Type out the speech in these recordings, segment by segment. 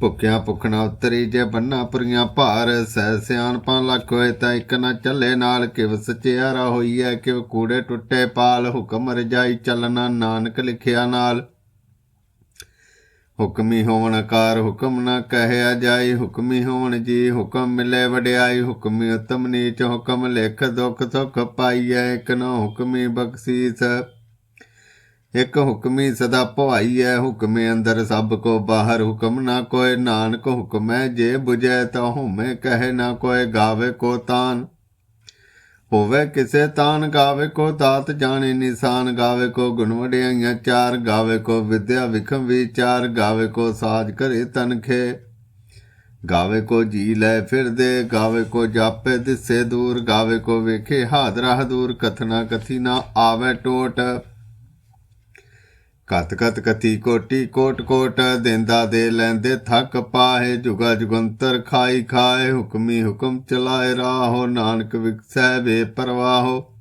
ਭੁੱਖਿਆ ਭੁੱਖਣਾ ਉਤਰੀ ਜੇ ਬੰਨਾ ਪੁਰੀਆਂ ਭਾਰ, ਸਹਿ ਸਿਆਣਪਾਂ ਲੱਖ ਹੋਏ ਤਾਂ ਇੱਕ ਨਾ ਚੱਲੇ ਨਾਲ, ਕਿਵ ਸਚਿਆਰਾ ਹੋਈਐ, ਕਿਵ ਕੂੜੇ ਟੁੱਟੇ ਪਾਲ, ਹੁਕਮ ਰਜਾਈ ਚੱਲਣਾ ਨਾਨਕ ਲਿਖਿਆ ਨਾਲ। ਹੁਕਮੀ ਹੋਵਣ ਆਕਾਰ ਹੁਕਮ ਨਾ ਕਹਿਆ ਜਾਈ, ਹੁਕਮੀ ਹੋਵਣ ਜੀ, ਹੁਕਮ ਮਿਲੇ ਵਡਿਆਈ, ਹੁਕਮੀ ਉਤਮ ਨੀਚ, ਹੁਕਮ ਲਿਖ ਦੁਖ ਸੁਖ ਪਾਈਐ, ਇਕ ਨਾ ਹੁਕਮੀ ਬਖਸ਼ੀਸ। ਇਕ ਹੁਕਮੀ ਸਦਾ ਭਵਾਈਐ ਹੁਕਮੇ ਅੰਦਰ ਸਭ ਕੋ ਬਾਹਰ ਹੁਕਮ ਨਾ ਕੋਏ, ਨਾਨਕ ਹੁਕਮੈ ਜੇ 부ਜੈ ਤਾ ਹੁਮੇ ਕਹੇ ਨਾ ਕੋਏ, ਗਾਵੇ ਕੋ ਤਾਨ। ਹੋਵੇ ਕਿਸੇ ਤਾਨ, ਗਾਵੇ ਕੋ ਦਾਤ, ਜਾਣੇ ਨਿਸ਼ਾਨ, ਗਾਵੇ ਕੋ ਗੁਣ ਵਡਿਆਈਆਂ ਚਾਰ, ਗਾਵੇ ਕੋ ਵਿਦਿਆ ਵਿਖਮ ਵਿਚਾਰ, ਗਾਵੇ ਕੋ ਸਾਜ ਕਰੇ ਤਨਖੇ ਗਾਵੇ ਕੋ ਜੀ ਲੈ ਫਿਰਦੇ, ਗਾਵੇ ਕੋ ਜਾਪੇ ਦਿਸੇ ਦੂਰ, ਗਾਵੇ ਕੋ ਵੇਖੇ ਹਾਦਰਾ ਹਦੂਰ, ਕਥਨਾ ਕਥੀ ਨਾ ਆਵੇ ਟੋਟ। ਕਤ ਕਤ ਕਤੀ ਕੋਟੀ ਕੋਟ ਕੋਟ ਦਿੰਦਾ ਦੇ ਲੈਂਦੇ ਥੱਕ ਪਾਹੇ ਜੁਗਾ ਜੁਗੰਤਰ ਖਾਈ ਖਾਏ ਹੁਕਮੀ ਹੁਕਮ ਚਲਾਏ ਰਾਹੋ, ਨਾਨਕ ਵਿਕਸੈ ਵੇ ਪਰਵਾਹੋ।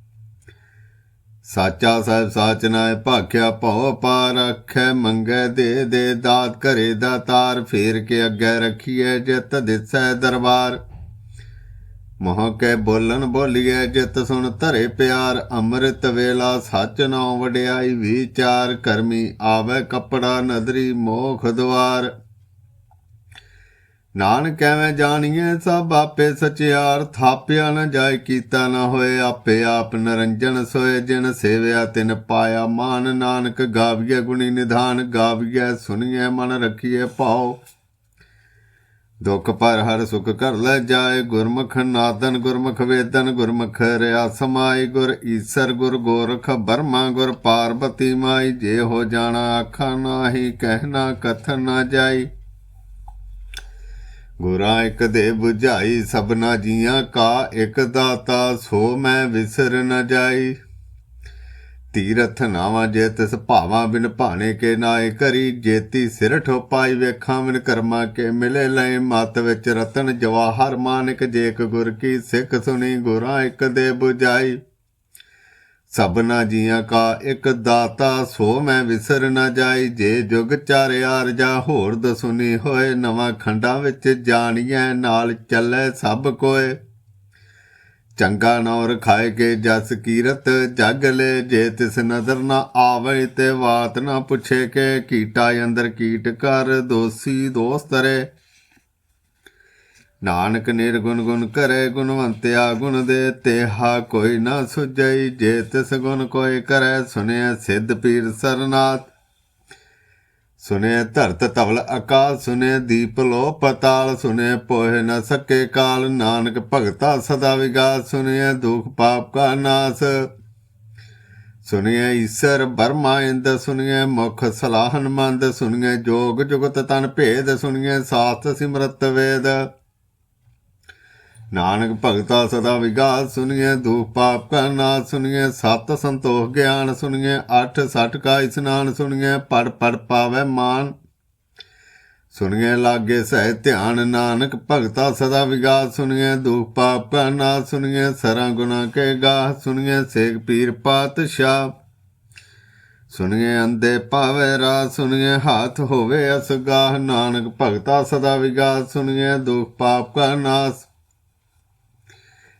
ਸਾਚਾ ਸਾਹਿਬ ਸਾਚ ਨਾਏ ਭਾਖਿਆ ਭਉ ਪਾਰ ਰੱਖੈ ਮੰਗੈ ਦੇ ਦੇ ਦਾਤ ਘਰੇ ਦਾ ਤਾਰ, ਫੇਰ ਕੇ ਅੱਗੇ ਰਖੀਐ ਜਿਤ ਦਿਸੈ ਦਰਬਾਰ। ਮੋਹ ਕੇ ਬੋਲਣ ਬੋਲੀਏ ਜਿਤ ਸੁਣ ਧਰੇ ਪਿਆਰ, ਅੰਮ੍ਰਿਤ ਵੇਲਾ ਸੱਚ ਨਾਉ ਵਡਿਆਈ, ਵਿਚਾਰ ਕਰਮੀ ਆਵੇ ਕਪੜਾ ਨਦਰੀ ਮੋਖ ਦੁਆਰ। ਨਾਨਕ ਐਵੇਂ ਜਾਣੀਏ ਸਭ ਆਪੇ ਸਚਿਆਰ, ਥਾਪਿਆ ਨ ਜਾਏ ਕੀਤਾ ਨ ਹੋਏ ਆਪੇ ਆਪ ਨਰੰਜਨ ਸੋਏ ਜਿਨ ਸੇਵਿਆ ਤਿਨ ਪਾਇਆ ਮਾਨ। ਨਾਨਕ ਗਾਵੀਏ ਗੁਣੀ ਨਿਧਾਨ ਗਾਵੀਏ ਸੁਣੀਏ ਮਨ ਰੱਖੀਏ ਭਾਉ। ਦੁਖ ਪਰ ਹਰ ਸੁਖ ਕਰ ਲੈ ਜਾਏ ਗੁਰਮੁਖ ਨਾਦਨ, ਗੁਰਮੁਖ ਵੇਦਨ, ਗੁਰਮੁਖ ਰਿਆ ਸਮਾਈ ਗੁਰ ਈਸਰ, ਗੁਰ ਗੋਰਖ ਬਰਮਾ, ਗੁਰ ਪਾਰਬਤੀ ਮਾਈ, ਜੇ ਹੋ ਜਾਣਾ ਆਖਾਂ ਨਾਹੀ ਕਹਿਣਾ ਕਥਨ ਨਾ ਜਾਈ। ਗੁਰਾਂ ਇਕ ਦੇ 부ਝਾਈ ਸਭਨਾ ਜੀਆਂ ਕਾ ਇੱਕ ਦਾਤਾ, ਸੋ ਮੈਂ ਵਿਸਰ ਨ ਜਾਈ। ਤੀਰਥ ਨਾਵਾਂ ਜੇ ਤਿਸ ਭਾਵਾਂ ਬਿਨ ਭਾਣੇ ਕੇ ਨਾਏ ਕਰੀ ਜੇਤੀ ਸਿਰ ਠੋਪਾਈ ਵੇਖਾਂ ਬਿਨ ਕਰਮਾ ਕੇ ਮਿਲੇ ਲੈ ਮਤ ਵਿੱਚ ਰਤਨ ਜਵਾਹਰ ਮਾਨਕ ਜੇਕ ਗੁਰ ਕੀ ਸਿੱਖ ਸੁਣੀ, ਗੁਰਾਂ ਇੱਕ ਦੇ 부ਝਾਈ ਸਭਨਾ ਜੀਆਂ ਕਾ ਇੱਕ ਦਾਤਾ, ਸੋ ਮੈਂ ਵਿਸਰ ਨਾ ਜਾਈ, ਜੇ ਜੁਗ ਚਾਰਿਆ ਜਾ ਹੋਰ ਦਸੁਨੀ ਹੋਏ, ਨਵਾਂ ਖੰਡਾਂ ਵਿੱਚ ਜਾਣੀਐ, ਨਾਲ ਚੱਲੇ ਸਭ ਕੋਏ। ਚੰਗਾ ਨੌਰ ਖਾਏ ਕੇ ਜਸ ਕੀਰਤ, ਜਗ ਲੈ ਜੇ ਤਿਸ ਨਦਰ ਨਾ ਆਵੇ ਤੇ ਬਾਤ ਨਾ ਪੁੱਛੇ ਕੇ ਕੀਟਾ ਅੰਦਰ ਕੀਟ ਕਰ, ਦੋਸੀ ਦੋਸਤ ਰੇ ਨਾਨਕ ਨਿਰਗੁਣ ਗੁਣ ਕਰੇ, ਗੁਣਵੰਤਿਆ ਗੁਣ ਦੇ ਤੇਹਾ ਕੋਈ ਨਾ ਸੁਝਈ, ਜੇ ਤਿਸ ਗੁਣ ਕੋਈ ਕਰੇ ਸੁਨਿਆ ਸਿੱਧ ਪੀਰ ਸਰਨਾਥ। ਸੁਨੇ ਧਰਤ ਤਵਲ ਆਕਾਸ਼ ਸੁਨੇ ਦੀਪ ਲੋ ਪਤਾਲ, ਸੁਨੇ ਪੋਹਿ ਨ ਸਕੇ ਕਾਲ, ਨਾਨਕ ਭਗਤਾ ਸਦਾ ਵਿਗਾਸ, ਸੁਨੇ ਦੁਖ ਪਾਪ ਕਾ ਨਾਸ। ਸੁਨਿਐ ਈਸਰ ਬਰਮਾ ਇੰਦ ਸੁਨਿਐ ਮੁਖ ਸਲਾਹਨ ਮੰਦ ਸੁਨਿਐ ਜੋਗ ਜੁਗਤ ਤਨ ਭੇਦ ਸੁਨਿਐ ਸਾਥ ਸਿਮਰਤ ਵੇਦ। ਨਾਨਕ ਭਗਤਾ ਸਦਾ ਵਿਗਾਸ ਸੁਨਿਐ, ਦੁਖ ਪਾਪ ਕਾ ਨਾਸ ਸੁਨਿਐ, ਸਤ ਸੰਤੋਖ ਗਿਆਨ ਸੁਨਿਐ, ਅਠ ਸਠ ਕਾ ਇਸਨਾਨ ਸੁਨਿਐ, ਪੜ ਪੜ ਪਾਵੇ ਮਾਨ। ਸੁਨਿਐ ਲਾਗੇ ਸਹਿ ਧਿਆਨ ਨਾਨਕ ਭਗਤਾ ਸਦਾ ਵਿਗਾਸ ਸੁਨਿਐ, ਦੁਖ ਪਾਪ ਕਾ ਨਾਸ ਸੁਨਿਐ, ਸਰਾਂ ਗੁਨਾ ਕੇ ਗਾਹ ਸੁਨਿਐ ਸੇਖ ਪੀਰ ਪਾਤਸ਼ਾਹ। ਸੁਨਿਐ ਅੰਦੇ ਪਾਵੇ ਰਾ ਸੁਨਿਐ ਹਾਥ ਹੋਵੇ ਅਸਗਾਹ। ਨਾਨਕ ਭਗਤਾ ਸਦਾ ਵਿਗਾਸ ਸੁਨਿਐ, ਦੁਖ ਪਾਪ ਕਾ ਨਾਸ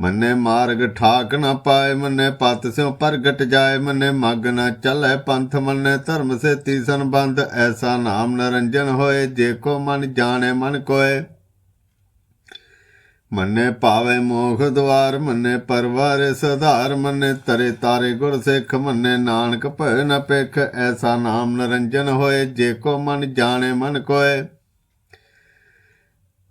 ਮੰਨੇ ਮਾਰਗ ਠਾਕ ਨਾ ਪਾਏ, ਮੰਨੇ ਪਤ ਸਿਉ ਪ੍ਰਗਟ ਜਾਏ, ਮੰਨੇ ਮਗ ਨਾ ਚੱਲੇ ਪੰਥ, ਮੰਨੇ ਧਰਮ ਸੇਤੀ ਸੰਬੰਧ, ਐਸਾ ਨਾਮ ਨਰੰਜਨ ਹੋਏ, ਜੇ ਕੋ ਮਨ ਜਾਣੇ ਮਨ ਕੋਏ। ਮੰਨੇ ਪਾਵੇ ਮੋਖ ਦਵਾਰ, ਮੰਨੇ ਪਰਵਾਰੇ ਸਧਾਰ, ਮੰਨੇ ਤਰੇ ਤਾਰੇ ਗੁਰ ਸਿੱਖ, ਮੰਨੇ ਨਾਨਕ ਭੈ ਨ ਪੇਖ ਐਸਾ ਨਾਮ ਨਰੰਜਨ ਹੋਏ, ਜੇ ਕੋ ਮਨ ਜਾਣੇ ਮਨ ਕੋਏ।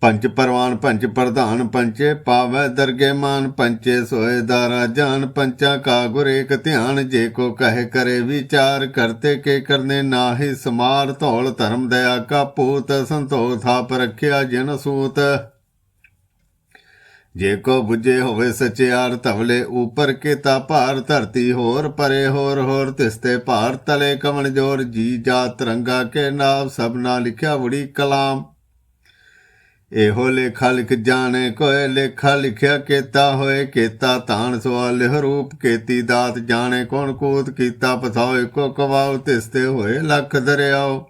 ਪੰਜ ਪਰਵਾਨ ਪੰਜ ਪ੍ਰਧਾਨ ਪੰਚੇ ਪਾਵੈ ਦਰਗੇ ਮਾਨ ਪੰਚੇ ਸੋਏ ਦਾਰਾ ਜਾਨ ਪੰਚਾ ਕਾ ਗੁਰ ਏਕ ਧਿਆਨ, ਜੇ ਕੋ ਕਹੇ ਕਰੇ ਵਿਚਾਰ, ਕਰਤੇ ਕੇ ਕਰਨੇ ਨਾਹੀ ਸਮਾਰ, ਧੌਲ ਧਰਮ ਦਇਆ ਕਾ ਪੂਤ, ਸੰਤੋਖ ਥਾਪ ਰੱਖਿਆ ਜਿਨ ਸੂਤ। ਜੇ ਕੋ 부ਜੇ ਹੋਵੇ ਸਚਿਆਰ ਤਵਲੇ ਉਪਰ ਕੀਤਾ ਭਾਰ, ਧਰਤੀ ਹੋਰ ਪਰੇ ਹੋਰ ਹੋਰ ਤਿਸਤੇ ਭਾਰ, ਤਲੇ ਕਮਣ ਜੋਰ, ਜੀ ਜਾ ਰੰਗਾ ਕੇ ਨਾਮ ਸਭਨਾ ਲਿਖਿਆ ਵੜੀ ਕਲਾਮ। ਇਹੋ ਲੇਖਾ ਲਿਖ ਜਾਣੇ ਕੋਏ ਲੇਖਾ ਲਿਖਿਆ ਕੀਤਾ ਹੋਏ, ਕੀਤਾ ਤਾਣ ਸਵਾਲ, ਰੂਪ ਕੀਤੀ ਦਾਤ ਜਾਣੇ, ਕੌਣ ਕੂਤ ਕੀਤਾ ਪਸਾਓ ਕੋ ਕਵਾਉ, ਤਿਸਤੇ ਹੋਏ ਲੱਖ ਦਰਿਆਓ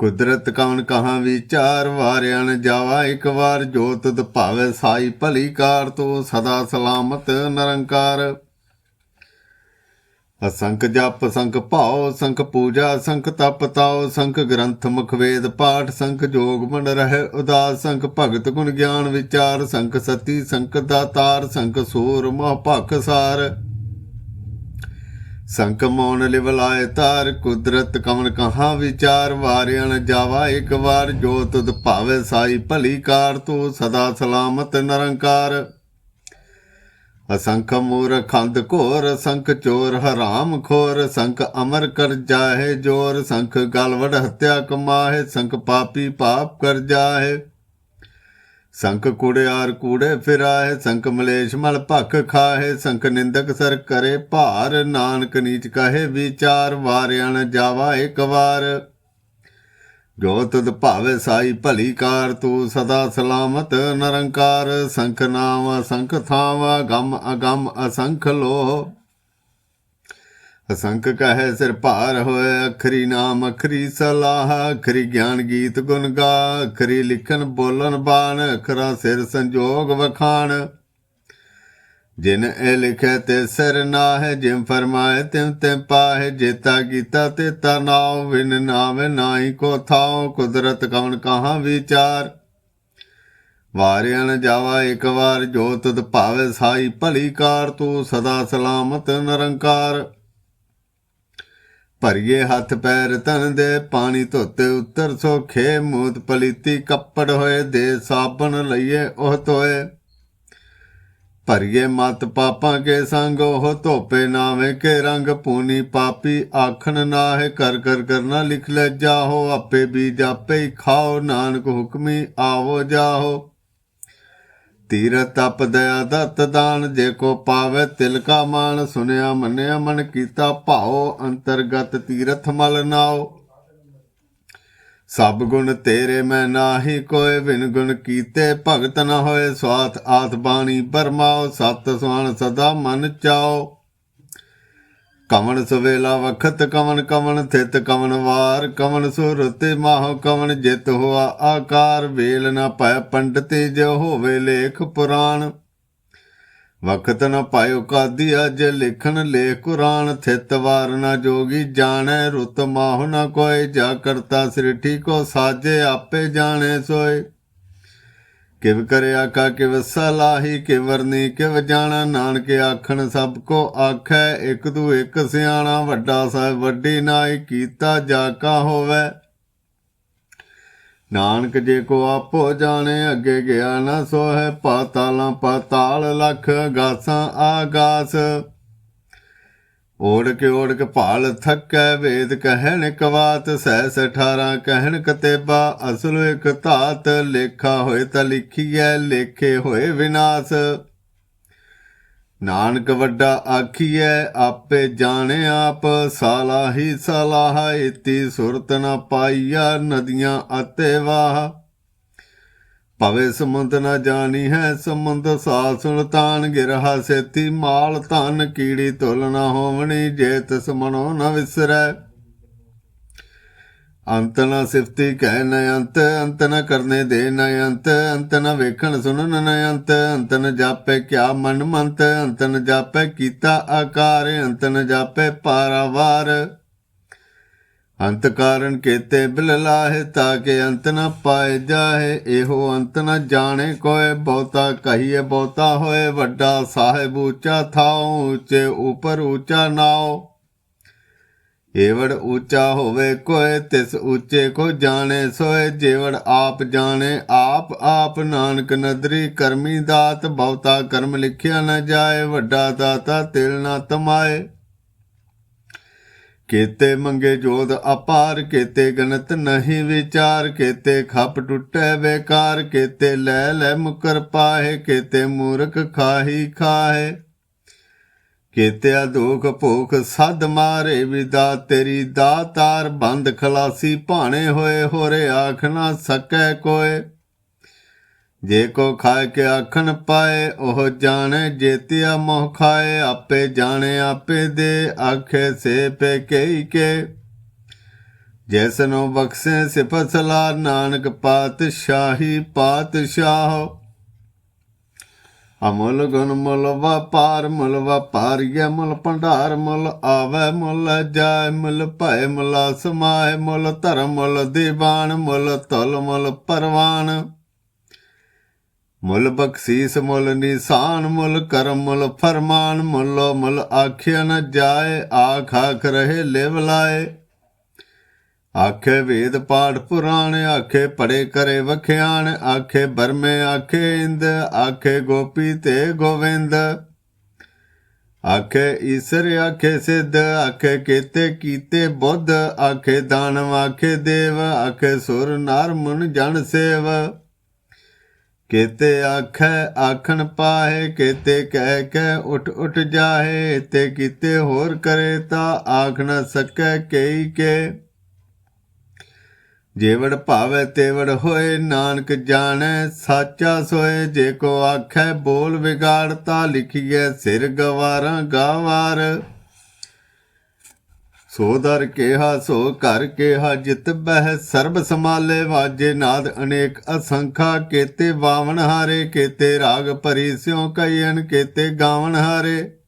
ਕੁਦਰਤ ਕੌਣ ਕਹਾਂ ਵਿਚਾਰ, ਵਾਰਿਆਂ ਨ ਜਾਵਾ, ਇੱਕ ਵਾਰ ਜੋਤ ਤੁਧ ਭਾਵੇ ਸਾਈ ਭਲੀ ਕਾਰ, ਤੂੰ ਸਦਾ ਸਲਾਮਤ ਨਿਰੰਕਾਰ। ਅਸੰਖ ਜਪ, ਸੰਖ ਭਾਉ, ਸੰਖ ਪੂਜਾ, ਸੰਖ ਤਪ ਤਾਉ, ਸੰਖ ਗ੍ਰੰਥ ਮੁਖ ਵੇਦ ਪਾਠ, ਸੰਖ ਜੋਗ ਮਨ ਰਹਿ ਉਦਾਸ, ਸੰਖ ਭਗਤ ਗੁਣ ਗਿਆਨ ਵਿਚਾਰ, ਸੰਖ ਸਤੀ, ਸੰਖ ਦਾਤਾਰ, ਸੰਖ ਸੂਰ ਮਹ ਭਖ ਸਾਰ। ਸੰਖ ਮੌਨ ਲਿਵਲਾਏ ਤਾਰ, ਕੁਦਰਤ ਕਵਨ ਕਹਾ ਵਿਚਾਰ, ਵਾਰਿਆਣ ਜਾਵਾ ਇੱਕ ਵਾਰ, ਜੋ ਤੁਧ ਭਾਵੇ ਸਾਈ ਭਲੀ ਕਾਰ ਤੂੰ, ਸਦਾ ਸਲਾਮਤ ਨਿਰੰਕਾਰ। ਅਸੰਖ ਮੂਰ ਖੰਦ ਘੋਰ ਸੰਖ ਚੋਰ ਹਰਾਮ ਖੋਰ ਸੰਖ ਅਮਰ ਕਰ ਜਾਹੇ ਜੋਰ ਸੰਖ ਗਲਵੜ ਹੱਤਿਆ ਕਮਾਹੇ ਸੰਖ ਪਾਪੀ ਪਾਪ ਕਰ ਜਾਹੇ। ਸੰਖ ਕੁੜਿਆਰ ਕੂੜੇ ਫਿਰਾਹੇ ਸੰਖ ਮਲੇਸ਼ ਮਲ ਭਖ ਖਾਹੇ ਸੰਖ ਨਿੰਦਕ ਸਰ ਕਰੇ ਭਾਰ, ਨਾਨਕ ਨੀਚ ਕਹੇ ਵਿਚਾਰ, ਵਾਰਿਆਂ ਨ ਜਾਵਾ ਇੱਕ ਵਾਰ। ਜੋ ਤਦ ਭਾਵੇ ਸਾਈ ਭਲੀ ਕਾਰ, ਤੂੰ ਸਦਾ ਸਲਾਮਤ ਨਿਰੰਕਾਰ, ਸੰਖ ਨਾਮ ਸੰਖ ਥਾਵਾ, ਗਮ ਅਗਮ ਅਸੰਖ ਲੋ ਅਸੰਖ ਕਹੈ ਸਿਰ ਭਾਰ ਹੋਏ, ਅਖਰੀ ਨਾਮ ਅਖਰੀ ਸਲਾਹ, ਅਖਰੀ ਗਿਆਨ ਗੀਤ ਗੁਣ ਗਾ, ਅਖਰੀ ਲਿਖਨ ਬੋਲਨ ਬਾਣ, ਅਖਰਾ ਸਿਰ ਸੰਜੋਗ ਵਖਾਣ। ਜਿਨ ਇਹ ਲਿਖੈ ਤੇ ਸਿਰ ਨਾਹਿ ਜਿਮ ਫਰਮਾਏ ਤਿਮ ਤੇ ਪਾਹੇ, ਜੇਤਾ ਕੀਤਾ ਤੇ ਤਾ ਵਿਨ ਨਾਵੇ ਨਾਹੀ ਕੋ ਥਾਉ, ਕੁਦਰਤ ਕਵਨ ਕਹਾ ਵਿਚਾਰ। ਵਾਰਿਆਂ ਨ ਜਾਵਾ ਇੱਕ ਵਾਰ, ਜੋ ਤੁਧ ਭਾਵੇ ਸਾਈ ਭਲੀ ਕਾਰ, ਤੂੰ ਸਦਾ ਸਲਾਮਤ ਨਿਰੰਕਾਰ। ਭਰੀਏ ਹੱਥ ਪੈਰ ਤਨ ਦੇ, ਪਾਣੀ ਧੋਤੇ ਉੱਤਰ ਸੋਖੇ, ਮੂਤ ਪਲੀਤੀ ਕੱਪੜ ਹੋਏ, ਦੇ ਸਾਬਣ ਲਈਏ, ਉਹ ਤੋਏ ਭਰੀਏ ਮਤ ਪਾਪਾਂ ਕੇ ਸੰਗ, ਉਹ ਧੋਪੇ ਨਾਵੇਂ ਕੇ ਰੰਗ ਪੂਨੀ ਪਾਪੀ। ਆਖਣ ਨਾਹਿ ਕਰ ਕਰ ਕਰਨਾ ਲਿਖ ਲੈ ਜਾਹੋ, ਆਪੇ ਵੀ ਜਾਪੇ ਖਾਓ, ਨਾਨਕ ਹੁਕਮੀ ਆਵੋ ਜਾਹੋ। ਤੀਰ ਤਪ ਦਇਆ ਦਤ ਦਾਨ, ਜੇ ਕੋ ਪਾਵੇ ਤਿਲ ਕਾ ਮਾਨ ਸੁਨਿਆ ਮੰਨਿਆ ਮਨ ਕੀਤਾ ਭਾਉ ਅੰਤਰਗਤ ਤੀਰਥ ਮਲ ਨਾਓ। ਸਭ ਗੁਣ ਤੇਰੇ ਮੈਂ ਨਾਹੀ ਕੋਏ ਵਿਨ ਗੁਣ ਕੀਤੇ ਭਗਤ ਨਾ ਹੋਏ। ਸਵਾਤ ਆਤ ਬਾਣੀ ਪਰਮਾਓ ਸਤ ਸੁਆਨ ਸਦਾ ਮਨ ਚਾਓ। ਕਵਣ ਸਵੇਲਾ ਵਖਤ, ਕਵਣ ਕਵਣ ਥਿਤ, ਕਵਣ ਵਾਰ, ਕਵਣ ਸੁਰਤੇ ਮਾਹ, ਕਵਣ ਜਿਤ ਹੋਆ ਆਕਾਰ। ਵੇਲ ਨਾ ਪੈ ਪੰਡਤੇ, ਜੋ ਹੋਵੇ ਲੇਖ ਪੁਰਾਣ। ਵਖਤ ਨ ਪਾਇਓ ਕਾਦੀ ਅਜ ਲਿਖਣ ਲੇਖ ਕੁਰਾਨ, ਥਿਤ ਵਾਰ ਨ ਜੋਗੀ ਜਾਣੈ, ਰੁਤ ਮਾਹੁ ਨ ਕੋਇ ਜਾ ਕਰਤਾ ਸ੍ਰਿਠੀ ਕੋ ਸਾਜੇ, ਆਪੇ ਜਾਣੇ ਸੋਏ। ਕਿਵ ਕਰਿਆ ਕਾ ਕਿਵ ਸਲਾਹੀ ਕਿਵਰਨੀ ਕਿਵ ਜਾਣਾ, ਨਾਨਕ ਆਖਣ ਸਭ ਕੋ ਆਖੈ, ਇਕ ਤੂ ਇਕ ਸਿਆਣਾ, ਵੱਡਾ ਸਾਹਿਬ ਵੱਡੀ ਨਾਈ, ਕੀਤਾ ਜਾ ਕਾ ਹੋਵੇ। ਨਾਨਕ ਜੇ ਕੋ ਆਪੋ ਜਾਣੇ, ਅੱਗੇ ਗਿਆ ਨਾ ਸੋਹੈ ਪਾਤਾਲਾਂ, ਪਾਤਾਲ ਲਖ ਗਾਸਾਂ ਆਗਾਸ। ਓੜ ਕੇ ਓੜ ਕੇ ਭਾਲ ਥੱਕੈ, ਵੇਦ ਕਹਿਣ ਕਵਾਤ ਸਹਿ ਸਠਾਰਾਂ ਕਹਿਣ ਕਤੇਬਾ, ਅਸਲ ਇਕ ਧਾਤ, ਲੇਖਾ ਹੋਏ ਤਾਂ ਲਿਖੀਐ, ਲੇਖੇ ਹੋਏ ਵਿਨਾਸ਼। ਨਾਨਕ ਵੱਡਾ ਆਖੀਐ, ਆਪੇ ਜਾਣੇ ਆਪ ਸਾਲਾਹੀ ਸਲਾਹ ਇਤੀ ਸੁਰਤ ਨ ਪਾਈਆ ਨਦੀਆਂ ਅਤੇ ਵਾਹ। ਭਵੇ ਸਮੁੰਦ ਨ ਜਾਣੀ ਹੈ ਸਮੁੰਦ ਸਾ ਸੁਲਤਾਨ ਗਿਰਹਾ ਸੇਤੀ ਮਾਲ, ਧਨ ਕੀੜੀ ਤੁਲ ਨ ਹੋਵਣੀ ਜੇ ਤਿਸ ਮਨੋ ਨ ਵਿਸਰੈ। ਅੰਤ ਨ ਸਿਫਤੀ ਕਹਿ ਨ ਅੰਤ ਅੰਤ ਨ ਕਰਨੇ ਦੇ ਨ ਅੰਤ ਅੰਤ ਨ ਵੇਖਣ ਸੁਣਨ ਨ ਅੰਤ ਅੰਤ ਨ ਜਾਪੇ ਕਿਆ ਮਨ ਮੰਤ, ਅੰਤ ਨ ਜਾਪੇ ਕੀਤਾ ਆਕਾਰ, ਅੰਤ ਨ ਜਾਪੇ ਪਾਰਾਵਾਰ। ਅੰਤ ਕਾਰਨ ਕੇਤੇ ਬਿਲ ਲਾਹੇ, ਤਾਂ ਅੰਤ ਨ ਪਾਏ ਜਾਹੇ, ਇਹੋ ਅੰਤ ਨ ਜਾਣੇ ਕੋਏ, ਬਹੁਤਾ ਕਹੀਏ ਬਹੁਤਾ ਹੋਏ, ਵੱਡਾ ਸਾਹਿਬ ਉੱਚਾ ਥਾਉ, ਉੱਚੇ ਉਪਰ ਉੱਚਾ ਨਾਉ। ਏਵੜ ਉੱਚਾ ਹੋਵੇ ਕੋਇ, ਤਿਸ ਉੱਚੇ ਕੋ ਜਾਣੇ ਸੋਏ। ਜੇਵੜ ਆਪ ਜਾਣੇ, ਆਪ ਆਪ ਨਾਨਕ ਨਦਰੀ। ਕਰਮੀ ਦਾਤ ਬਹੁਤਾ ਕਰਮ ਲਿਖਿਆ ਨ ਜਾਏ, ਵੱਡਾ ਦਾਤਾ ਤਿਲ ਨਾ ਤਮਾਏ। ਕੇਤੇ ਮੰਗੇ ਜੋਦ ਅਪਾਰ, ਕੇਤੇ ਗਣਤ ਨਹੀਂ ਵਿਚਾਰ। ਕੇਤੇ ਖੱਪ ਟੁੱਟੇ ਬੇਕਾਰ, ਕੇਤੇ ਲੈ ਲੈ ਮੁਕਰ ਪਾਹੇ। ਕੇਤੇ ਮੂਰਖ ਖਾਹੀ ਖਾਹੇ। ਕੇਤਿਆ ਦੁਖ ਭੁਖ, ਸਦ ਮਾਰੇ ਵਿਦਾ, ਤੇਰੀ ਦਾਤਾਰ ਬੰਦ ਖਲਾਸੀ, ਭਾਣੇ ਹੋਏ ਹੋਰੇ ਆਖ ਨਾ ਸਕੈ ਕੋਏ। ਜੇ ਕੋ ਖਾਏ ਕੇ ਆਖਣ ਪਾਏ, ਉਹ ਜਾਣੇ, ਜੇਤਿਆ ਮੋਹ ਖਾਏ, ਆਪੇ ਜਾਣੇ, ਆਪੇ ਦੇ, ਆਖੇ ਸੇ ਪੇ ਕਈ ਕੇ। ਜੈਸਨੋ ਬਖਸ਼ੇ ਸਿਫਤ ਸਲਾਰ, ਨਾਨਕ ਪਾਤ ਸ਼ਾਹੀ ਪਾਤ ਸ਼ਾਹ ਅਮਲ ਗੁਣ ਮੁਲ ਵਪਾਰ, ਮੁਲ ਵਪਾਰੀਏ ਮੁਲ ਭੰਡਾਰ, ਮੁਲ ਆਵੇ, ਮੁਲ ਜਾਏ, ਮੁਲ ਭੈ ਮੁਲ ਸਮਾਏ, ਮੁਲ ਧਰਮ, ਮੁਲ ਦੀਵਾਨ, ਮੁਲ ਤੁਲ, ਮੁਲ ਪਰਵਾਨ। ਮੁੱਲ ਬਖਸ਼ੀਸ, ਮੁੱਲ ਨਿਸ਼ਾਨ, ਮੁੱਲ ਕਰਮ, ਮੁੱਲ ਫਰਮਾਨ, ਮੁੱਲ ਮੁੱਲ ਆਖਿਆ ਨ ਜਾਏ ਆਖ ਆਖ ਰਹੇ ਲਿਵ ਲਾਏ। ਆਖੇ ਵੇਦ ਪਾਠ ਪੁਰਾਣ, ਆਖੇ ਪੜੇ ਕਰੇ ਵਖਿਆਣ, ਆਖੇ ਬਰਮੇ, ਆਖੇ ਇੰਦ, ਆਖੇ ਗੋਪੀ ਤੇ ਗੋਵਿੰਦ। ਆਖੇ ਈਸ਼ਰ, ਆਖੇ ਸਿੱਧ, ਆਖੇ ਕੀਤੇ ਕੀਤੇ ਬੁੱਧ, ਆਖੇ ਦਾਨਵ, ਆਖੇ ਦੇਵ, ਆਖੇ ਸੁਰ, ਨਰ, ਮਨ, ਜਨ, ਸੇਵ। ਕੇਤੇ ਆਖੈ, ਆਖਣ ਪਾਹੇ, ਕੇਤੇ ਕਹਿ ਕੇ ਉਠ ਉਠ ਜਾਹੇ, ਤੇ ਕੀਤੇ ਹੋਰ ਕਰੇ ਤਾ ਆਖ ਨ ਸਕੈ ਕਈ ਕੇ। ਜੇਵੜ ਭਾਵੇ ਤੇਵੜ ਹੋਏ, ਨਾਨਕ ਜਾਣੈ, ਸਾਚਾ ਸੋਏ, ਜੇ ਕੋ ਆਖੈ ਬੋਲ ਵਿਗਾੜਤਾ ਲਿਖੀਐ ਸਿਰ ਗਵਾਰਾਂ ਗਾਵਾਰ। ਸੋ ਦਰ ਕੇਹਾ, ਸੋ ਘਰ ਕੇਹਾ, ਜਿਤ ਬਹਿ ਸਰਬ ਸਮਾਲੇ ਵਾਜੇ ਨਾਦ ਅਨੇਕ ਅਸੰਖਾ, ਕੇਤੇ ਵਾਵਣ ਹਾਰੇ, ਕੇਤੇ ਰਾਗ ਭਰੀ ਸਿਉ ਕਈਨ ਕੇਤੇ ਗਾਵਨ ਹਾਰੇ।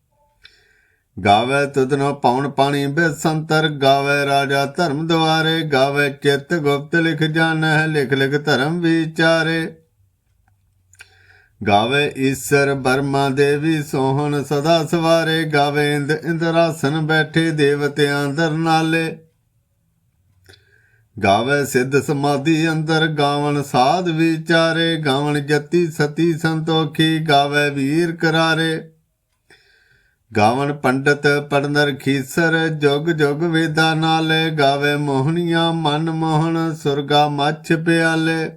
ਗਾਵੇ ਤੁਧਨੋ ਪੌਣ ਪਾਣੀ ਬੇਸੰਤਰ, ਗਾਵੇ ਰਾਜਾ ਧਰਮ ਦੁਆਰੇ, ਗਾਵੇ ਚਿੱਤ ਗੁਪਤ ਲਿਖ ਜਾਣੈ, ਲਿਖ ਲਿਖ ਧਰਮ ਵਿਚਾਰੇ। ਗਾਵੇ ਈਸ਼ਰ ਬਰਮਾ ਦੇਵੀ ਸੋਹਣ ਸਦਾ ਸਵਾਰੇ, ਗਾਵੇ ਇੰਦ ਇੰਦਰਾਸਨ ਬੈਠੇ ਦੇਵਤਿਆਂ ਦਰ ਨਾਲੇ। ਗਾਵੇ ਸਿੱਧ ਸਮਾਧੀ ਅੰਦਰ, ਗਾਵਣ ਸਾਧ ਵਿਚਾਰੇ, ਗਾਵਣ ਜਤੀ ਸਤੀ ਸੰਤੋਖੀ, ਗਾਵੇ ਵੀਰ ਕਰਾਰੇ। ਗਾਵਨ ਪੰਡਤ ਪੜਨਰ ਖੀਸਰ, ਜੁਗ ਜੁਗ ਵੇਦਾ ਨਾਲੇ ਗਾਵੇ ਮੋਹਣੀਆਂ ਮਨ ਮੋਹਣ, ਸੁਰਗਾ ਮੱਛ ਪਿਆਲੇ।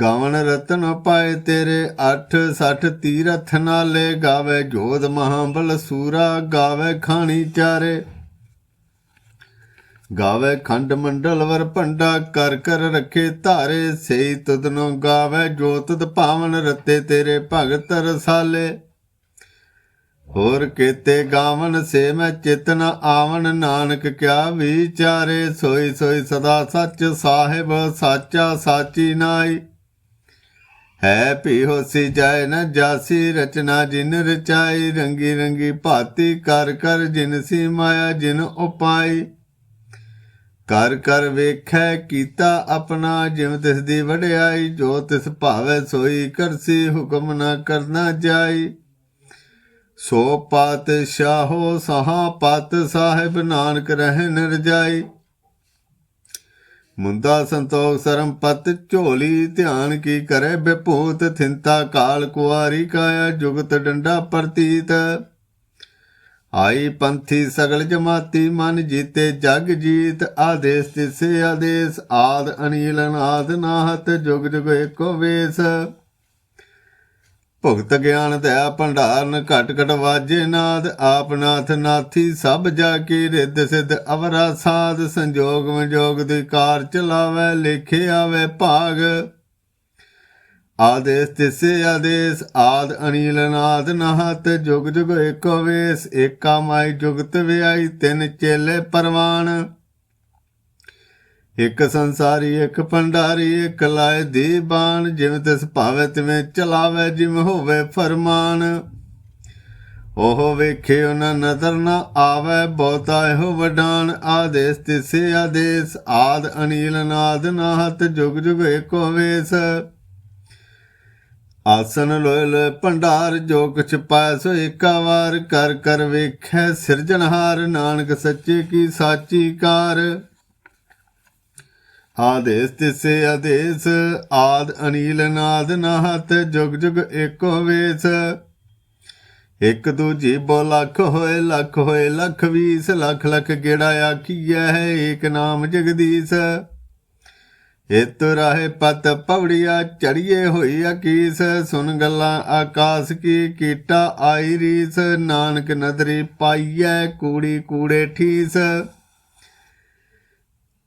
ਗਾਵਨ ਰਤਨ ਪਾਏ ਤੇਰੇ 8 60 ਤੀਰਥ ਨਾਲੇ, ਗਾਵੇ ਜੋਧ ਮਹਾਬਲ ਸੂਰਾ, ਗਾਵੇ ਖਾਣੀ ਚਾਰੇ। ਗਾਵੇ ਖੰਡ ਮੰਡਲ ਵਰ ਭੰਡਾ, ਕਰ ਕਰ ਰੱਖੇ ਧਾਰੇ, ਸਈ ਤੁਧਨੋ ਗਾਵੇ ਜੋ ਤੁਧ ਭਾਵਨ ਰਤੇ ਤੇਰੇ ਭਗਤ ਰਸਾਲੇ। ਹੋਰ ਕੀਤੇ ਗਾਵਨ ਸੇ ਮੈਂ ਚਿਤਨ ਆਵਨ ਨਾਨਕ ਕਿਆ ਵਿਚਾਰੇ, ਸੋਈ ਸੋਈ ਸਦਾ ਸੱਚ ਸਾਹਿਬ, ਸਾਚਾ ਸਾਚੀ ਨਾਈ ਹੈ ਭੀ ਹੋਸੀ ਜਾਏ ਨ ਜਾਸੀ, ਰਚਨਾ ਜਿਨ ਰਚਾਈ, ਰੰਗੀ ਰੰਗੀ ਭਾਤੀ ਕਰ ਕਰ ਜਿਨ ਸੀ ਮਾਇਆ, ਜਿਨ ਉਪਾਈ। ਕਰ ਕਰ ਵੇਖੈ ਕੀਤਾ ਆਪਣਾ ਜਿਵ ਤਿਸ ਦੀ ਵਡਿਆਈ, ਜੋ ਤਿਸ ਭਾਵੇ ਸੋਈ ਕਰਸੀ, ਹੁਕਮ ਨਾ ਕਰਨਾ ਜਾਈ। ਸੋ ਪਾਤਸ਼ਾਹੋ ਸਹਾ ਪਤ ਸਾਹਿਬ ਨਾਨਕ ਰਹਿ ਨਿਰਜਾਈ ਮੁੰਦਾ ਸੰਤੋਖ ਸਰਮ ਪਤ ਝੋਲੀ, ਧਿਆਨ ਕੀ ਕਰੇ ਬਿਭੂਤ ਥਿੰਤਾ ਕਾਲ ਕੁਆਰੀ ਕਾਇਆ, ਜੁਗਤ ਡੰਡਾ ਪ੍ਰਤੀਤ। ਆਈ ਪੰਥੀ ਸਗਲ ਜਮਾਤੀ, ਮਨ ਜੀਤੇ ਜਗ ਜੀਤ, ਆਦੇਸ ਤਿਸੇ ਆਦੇਸ, ਆਦ ਅਨੀਲ ਨਾਦ ਨਾਹਤ, ਜੁਗ ਜੁਗ ਏਕੋ ਵੇਸ। ਭੁਗਤ ਗਿਆਨ ਦਇਆ ਭੰਡਾਰਨ ਘਟ ਘਟ ਵਾਜੇ ਨਾਦ, ਆਪ ਨਾਥ ਨਾਥੀ ਸਭ ਜਾ ਕੇ ਰਿੱਧ ਸਿੱਧ ਅਵਰਾ ਸਾਧ, ਸੰਜੋਗ ਵਿਜੋਗ ਦੀ ਕਾਰ ਚਲਾਵੇ, ਲਿਖੇ ਆਵੇ ਭਾਗ। ਆਦੇਸ ਤਿਸੇ ਆਦੇਸ, ਆਦ ਅਨੀਲ ਨਾਦ ਨਹਤ, ਜੁਗ ਜੁਗ ਏਕੋ ਵੇਸ, ਏਕਾ ਮਾਈ ਜੁਗਤ ਵਿਆਈ ਤਿੰਨ ਚੇਲੇ ਪਰਵਾਨ। ਇੱਕ ਸੰਸਾਰੀ, ਇਕ ਭੰਡਾਰੀ, ਇਕ ਲਾਏ ਦੇ ਬਾਣ। ਜਿਵੇਂ ਤਿਸ ਭਾਵੇ ਤਿਵੇਂ ਚਲਾਵੇ, ਜਿਵੇਂ ਹੋਵੇ ਫਰਮਾਨ। ਉਹ ਵੇਖੇ ਨਾ ਨਦਰ ਨਾ ਆਵੇ, ਬਹੁਤਾ ਇਹੋ ਵਡਾਨ। ਆਦੇਸ ਤਿਸੇ ਆਦੇਸ, ਆਦ ਅਨੀਲ ਨਾਦ ਨਾਹਤ ਜੁਗ ਜੁਗ ਏਕੋ ਵੇਸ। ਆਸਨ ਲੋਏ ਲੋਏ ਭੰਡਾਰ, ਜੋ ਕੁਛ ਪਾਇ ਸੋ ਏਕਾ ਵਾਰ। ਕਰ ਕਰ ਵੇਖੈ ਸਿਰਜਣਹਾਰ, ਨਾਨਕ ਸੱਚੇ ਕੀ ਸਾਚੀ ਕਾਰ। ਆਦੇਸ ਤਿਸੇ ਆਦੇਸ, ਆਦ ਅਨੀਲ ਨਾਦ ਨਾਹਤ, ਜੁਗ ਜੁਗ ਏਕੋ ਵੇਸ। ਇੱਕ ਦੂਜੀ ਬੋ ਲੱਖ ਹੋਏ ਲੱਖ ਹੋਏ, ਲੱਖ ਵੀਸ, ਲੱਖ ਲੱਖ ਗੇੜਾ ਆਖੀਐ ਹੈ ਏਕ ਨਾਮ ਜਗਦੀਸ਼। ਇਤ ਰਾਹੇ ਪਤ ਪਵੜੀਆ, ਚੜੀਏ ਹੋਈ ਅਕੀਸ। ਸੁਨ ਗੱਲਾਂ ਆਕਾਸ ਕੀ, ਕੀਟਾ ਆਈ ਰੀਸ। ਨਾਨਕ ਨਦਰੀ ਪਾਈਐ, ਕੂੜੀ ਕੂੜੇ ਠੀਸ।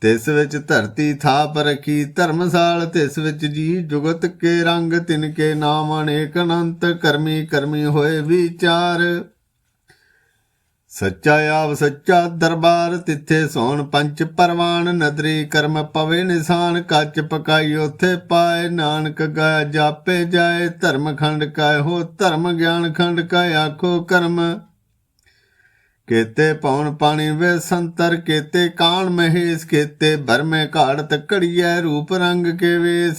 ਤਿਸ ਵਿੱਚ ਧਰਤੀ ਥਾਪ ਰਖੀ, ਧਰਮਸਾਲ ਤਿਸ ਵਿੱਚ ਜੀ ਜੁਗਤ ਕੇ ਰੰਗ, ਤਿਨ ਕੇ ਨਾਮ ਅਨੇਕ ਅਨੰਤ, ਕਰਮੀ ਕਰਮੀ ਹੋਏ ਵਿਚਾਰ। ਸੱਚਾ ਆਪ ਸੱਚਾ ਦਰਬਾਰ, ਤਿੱਥੇ ਸੋਣ ਪੰਚ ਪਰਵਾਨ, ਨਦਰੀ ਕਰਮ ਪਵੇ ਨਿਸ਼ਾਨ, ਕੱਚ ਪਕਾਈ ਉਥੇ ਪਾਏ, ਨਾਨਕ ਗਾਇਆ ਜਾਪੇ ਜਾਏ, ਧਰਮ ਖੰਡ ਕਾਇ ਹੋ ਧਰਮ, ਗਿਆਨ ਖੰਡ ਕਾਇ ਆਖੋ ਕਰਮ। ਕੇਤੇ ਪੌਣ ਪਾਣੀ ਵੇ ਸੰਤਰ, ਕੇਤੇ ਕਾਣ ਮਹੇਸ਼, ਕੇਤੇ ਬਰਮੇ ਘਾੜਤ ਘੜੀਐ ਰੂਪ ਰੰਗ ਕੇ ਵੇਸ।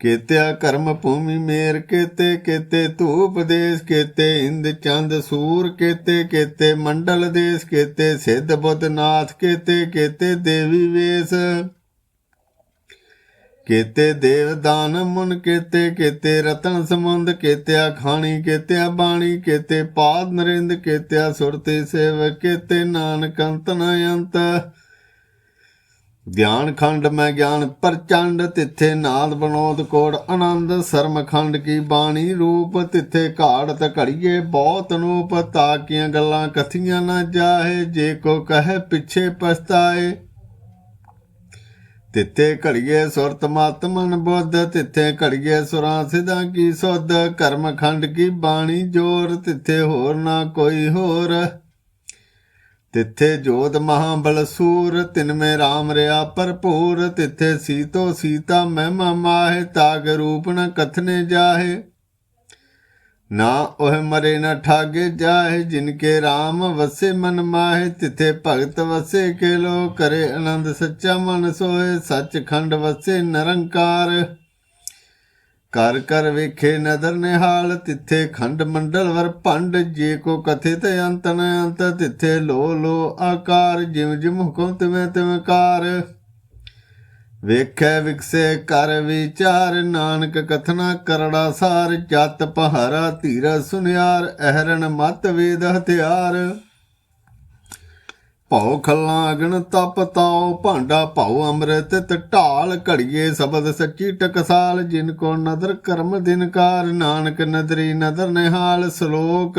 ਕੇਤਿਆ ਕਰਮ ਭੂਮੀ ਮੇਰ, ਕੇਤੇ ਕੇਤੇ ਧੂਪ ਦੇਸ, ਕੇਤੇ ਇੰਦ ਚੰਦ ਸੂਰ, ਕੇਤੇ ਕੇਤੇ ਮੰਡਲ ਦੇਸ, ਕੇਤੇ ਸਿੱਧ ਬੁੱਧ ਨਾਥ, ਕੇਤੇ ਕੇਤੇ ਦੇਵੀ ਵੇਸ। ਕੇਤੇ ਦੇਵ ਦਾਨ ਮੁਨ ਕੇਤੇ ਕੇਤੇ ਰਤਨ ਸਮੁੰਦ ਕੇਤਿਆ ਖਾਣੀ, ਕੇਤਿਆ ਬਾਣੀ, ਕੇਤੇ ਪਾਦ ਨਰਿੰਦ, ਕੇਤਿਆ ਸੁਰਤੇ ਸੇਵ, ਕੇਤੇ ਨਾਨਕ ਅੰਤ ਨ ਅੰਤ। ਗਿਆਨ ਖੰਡ ਮੈਂ ਗਿਆਨ ਪ੍ਰਚੰਡ, ਤਿੱਥੇ ਨਾਦ ਬਨੋਦ ਕੋੜ ਆਨੰਦ, ਸਰਮ ਖੰਡ ਕੀ ਬਾਣੀ ਰੂਪ, ਤਿੱਥੇ ਘਾੜਤ ਘੜੀਏ ਬਹੁਤ ਨੂਪ ਤਾਕੀਆਂ ਗੱਲਾਂ ਕਥੀਆਂ ਨਾ ਜਾਹੇ, ਜੇ ਕੋ ਕਹੇ ਪਿੱਛੇ ਪਛਤਾਏ। ਤਿੱਥੇ ਘੜੀਏ ਸੁਰਤ ਮਤ ਮਨ ਬੁੱਧ, ਤਿੱਥੇ ਘੜੀਏ ਸੁਰਾਂ ਸਿਧਾਂ ਕੀ ਸੁਧ, ਕਰਮ ਖੰਡ ਕੀ ਬਾਣੀ ਜੋਰ, ਤਿੱਥੇ ਹੋਰ ਨਾ ਕੋਈ ਹੋਰ। ਤਿੱਥੇ ਜੋਤ ਮਹਾਬਲ ਸੂਰ ਤਿਨ ਮੇ RAM ਰਿਆ ਭਰਪੂਰ, ਤਿੱਥੇ ਸੀਤੋ ਸੀਤਾ ਮਹਿਮਾ ਮਾਹੇ, ਤਾਗ ਰੂਪ ਨ ਕਥਨੇ ਜਾਹੇ। ਨਾ ਉਹ ਮਰੇ ਨਾ ਠਾਗੇ ਜਾਹੇ ਜਿਨ ਕੇ RAM ਵਸੇ ਮਨ ਮਾਹੇ, ਤਿੱਥੇ ਭਗਤ ਵਸੇ ਕੇ ਲੋ ਕਰੇ ਆਨੰਦ, ਸੱਚਾ ਮਨ ਸੋਏ ਸੱਚ ਖੰਡ ਵਸੇ ਨਿਰੰਕਾਰ। ਕਰ ਕਰ ਵੇਖੇ ਨਦਰ ਨਿਹਾਲ, ਤਿੱਥੇ ਖੰਡ ਮੰਡਲ ਵਰ ਭੰਡ, ਜੇ ਕੋ ਕਥਿਤ ਅੰਤ ਨ ਅੰਤ, ਤਿੱਥੇ ਲੋ ਲੋ ਆਕਾਰ ਜਿਮ ਜਿਮ ਹੁਕਮ ਤਿਵੇਂ ਤਿਵੇਂ ਕਾਰ। ਵੇਖੈ ਵਿਕਸੇ ਕਰ ਵਿਚਾਰ, ਨਾਨਕ ਕਥਨਾ ਕਰੜਾ ਸਾਰ, ਜਤ ਪਹਾਰਾ ਧੀਰਾ ਸੁਨਿਆਰ, ਅਹਰਣ ਮਤ ਵੇਦ ਹਥਿਆਰ। ਭਉ ਖੱਲਾਂ ਅਗਨ ਤਪ ਤਾਉ, ਭਾਂਡਾ ਭਉ ਅੰਮ੍ਰਿਤ ਤੇ ਢਾਲ, ਘੜੀਏ ਸ਼ਬਦ ਸੱਚੀ ਟਕਸਾਲ, ਜਿਨ ਕੋ ਨਦਰ ਕਰਮ ਦਿਨਕਾਰ ਨਾਨਕ ਨਦਰੀ ਨਦਰ ਨਿਹਾਲ, ਸ਼ਲੋਕ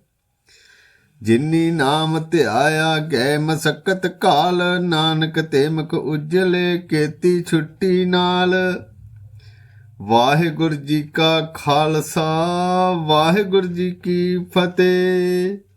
ਜਿਨੀ ਨਾਮ ਧਿਆਇਆ ਗਏ ਮਸਕਤ ਕਾਲ, ਨਾਨਕ ਤੇ ਮੁਖ ਉਜਲੇ ਕੀਤੀ ਛੁੱਟੀ ਨਾਲ। ਵਾਹਿਗੁਰੂ ਜੀ ਕਾ ਖਾਲਸਾ, ਵਾਹਿਗੁਰੂ ਜੀ ਕੀ ਫਤਿਹ।